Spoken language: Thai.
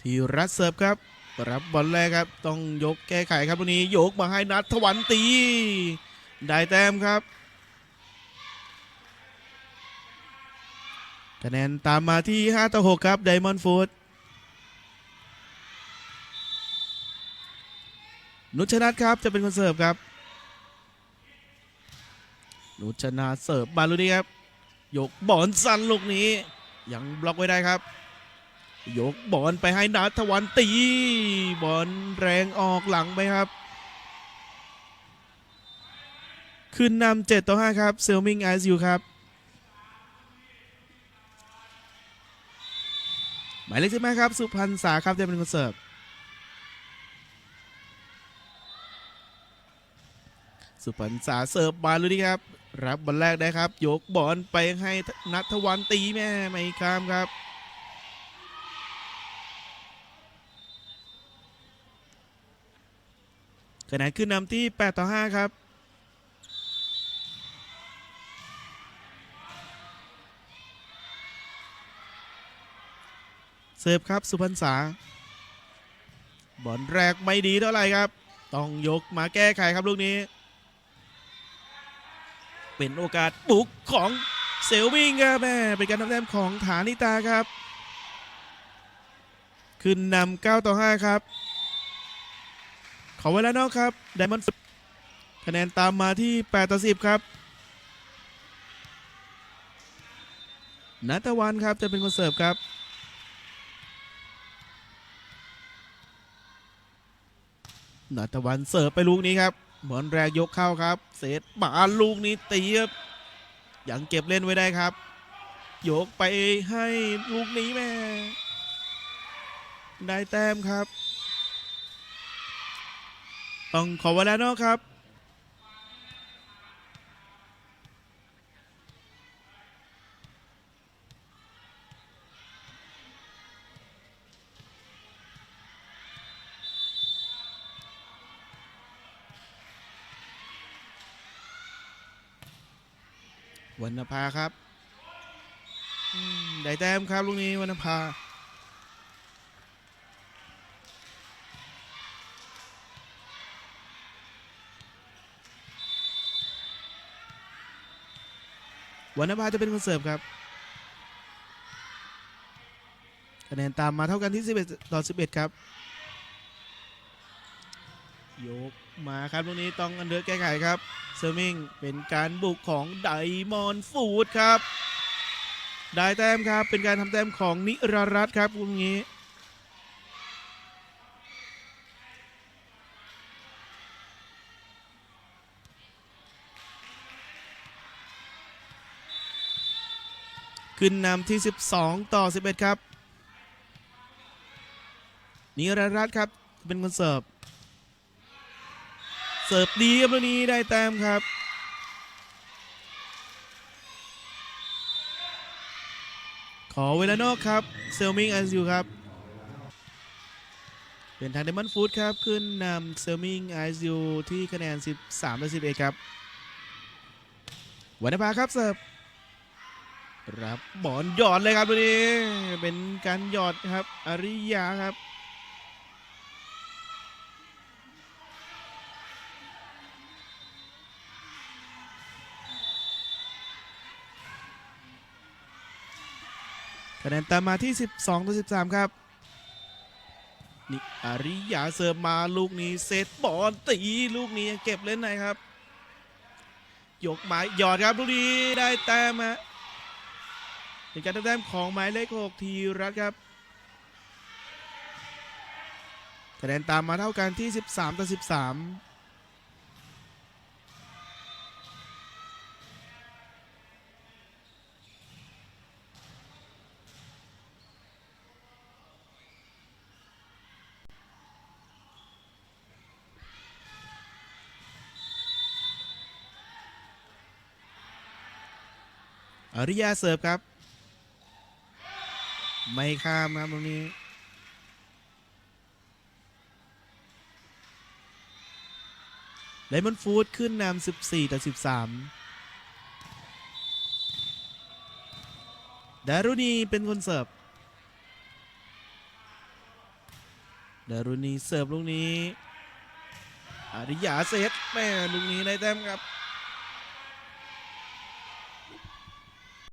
ทีรัตเสิร์ฟครับ รับบอลแรกครับ ต้องยกแก้ไขครับตรงนี้ยกมาให้นัททวันตี ได้แต้มครับคะแนนตามมาที่ 5 ต่อ 6 ครับไดมอนด์ฟูดนุชนัทครับจะเป็นคนเสิร์ฟครับ นุชนาเสิร์ฟบาลูนี้ครับ ยกบอลสั้นลูกนี้ ยังบล็อกไว้ได้ครับ ยกบอลไปให้นัทวันตี บอลแรงออกหลังไปครับ ขึ้นนำ7ต่อ5ครับเซลมิงไอซ์ยูครับหมายเลขที่แม่ครับ สุพรรณษาครับจะเป็นคนเสิร์ฟสุพรรณษาเสิร์ฟบอลลูนี่ครับ รับบอลแรกได้ครับ ยกบอลไปให้นัทวันตีแม่ไม่ข้ามครับ คะแนนขึ้นนำที่ 8 ต่อ 5 ครับ เสิร์ฟครับสุพรรณษา บอลแรกไม่ดีเท่าไหร่ครับ ต้องยกมาแก้ไขครับลูกนี้ เป็นโอกาสบุกของเซลวิงครับแม่เป็นการทำแต้มของฐานิตาครับ ขึ้นนำ9ต่อ 5 ครับ ขอเวลานอกครับไดมอนด์คะแนนตามมาที่8ต่อ10 ครับนัตวันครับจะเป็นคนเสิร์ฟครับ นัตวันเสิร์ฟไปลูกนี้ครับบอลแรกยกเข้าครับ เซตบาลูกนี้ตีครับยังเก็บเล่นไว้ได้ครับ ยกไปให้ลูกนี้แม่ ได้แต้มครับ ต้องขอเวลานอกครับ วรรณภาครับอืมได้แต้มครับลูกนี้วรรณภา วรรณภาจะเป็นคนเสิร์ฟครับคะแนนตามมาเท่ากันที่ 11 ต่อ 11 ครับ ยกมาครับลูกนี้ต้องอันเดอร์แก้ไขครับ เซอร์มิงเป็นการบุกของไดมอนฟูดครับ ได้แต้มครับ เป็นการทำแต้มของนิรรัตครับลูกนี้ ขึ้นนำที่ 12 ต่อ 11 ครับนิรรัตน์ครับเป็นคนเสิร์ฟ เสิร์ฟดีครับลูกนี้ได้แต้มครับขอเวลานอกครับเซลมิงไอซิวครับ เป็นทางเดมอนฟูดครับ ขึ้นนำเซลมิงไอซิวที่คะแนน 13ต่อ11 ครับวันนภาครับเสิร์ฟ รับบอลหยอดเลยครับตัวนี้ เป็นการหยอดครับอริยาครับคะแนนตามมาที่ 12ต่อ13 ครับนี่อริยาเสิร์ฟมาลูกนี้เซตบอลตีลูกนี้ยังเก็บเล่นไหนครับ ยกไม้หยอดครับลูกนี้ได้แต้มฮะ เป็นการแต้มของหมายเลข6ทีรัตครับคะแนนตามมาเท่ากันที่ 13ต่อ13อริยาเสิร์ฟครับ ไม่ข้ามครับตรงนี้ไดมอนฟูดขึ้นนำ14 ต่อ 13 ดารุณีเป็นคนเสิร์ฟ ดารุณีเสิร์ฟลูกนี้อาริยาเซตแม่ลูกนี้ได้แต้มครับ